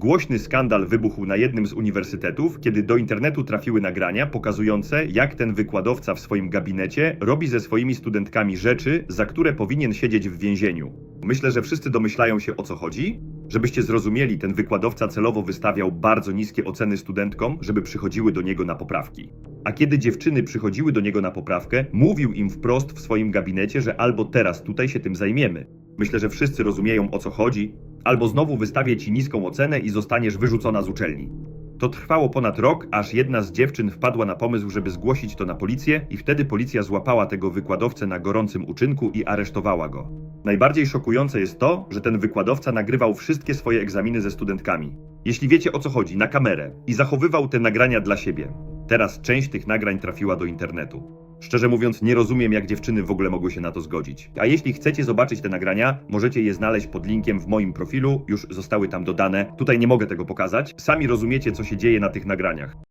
Głośny skandal wybuchł na jednym z uniwersytetów, kiedy do internetu trafiły nagrania pokazujące, jak ten wykładowca w swoim gabinecie robi ze swoimi studentkami rzeczy, za które powinien siedzieć w więzieniu. Myślę, że wszyscy domyślają się o co chodzi. Żebyście zrozumieli, ten wykładowca celowo wystawiał bardzo niskie oceny studentkom, żeby przychodziły do niego na poprawki. A kiedy dziewczyny przychodziły do niego na poprawkę, mówił im wprost w swoim gabinecie, że albo teraz tutaj się tym zajmiemy. Myślę, że wszyscy rozumieją o co chodzi, albo znowu wystawię ci niską ocenę i zostaniesz wyrzucona z uczelni. To trwało ponad rok, aż jedna z dziewczyn wpadła na pomysł, żeby zgłosić to na policję, i wtedy policja złapała tego wykładowcę na gorącym uczynku i aresztowała go. Najbardziej szokujące jest to, że ten wykładowca nagrywał wszystkie swoje egzaminy ze studentkami. Jeśli wiecie o co chodzi, na kamerę i zachowywał te nagrania dla siebie. Teraz część tych nagrań trafiła do internetu. Szczerze mówiąc, nie rozumiem, jak dziewczyny w ogóle mogły się na to zgodzić. A jeśli chcecie zobaczyć te nagrania, możecie je znaleźć pod linkiem w moim profilu, już zostały tam dodane. Tutaj nie mogę tego pokazać. Sami rozumiecie, co się dzieje na tych nagraniach.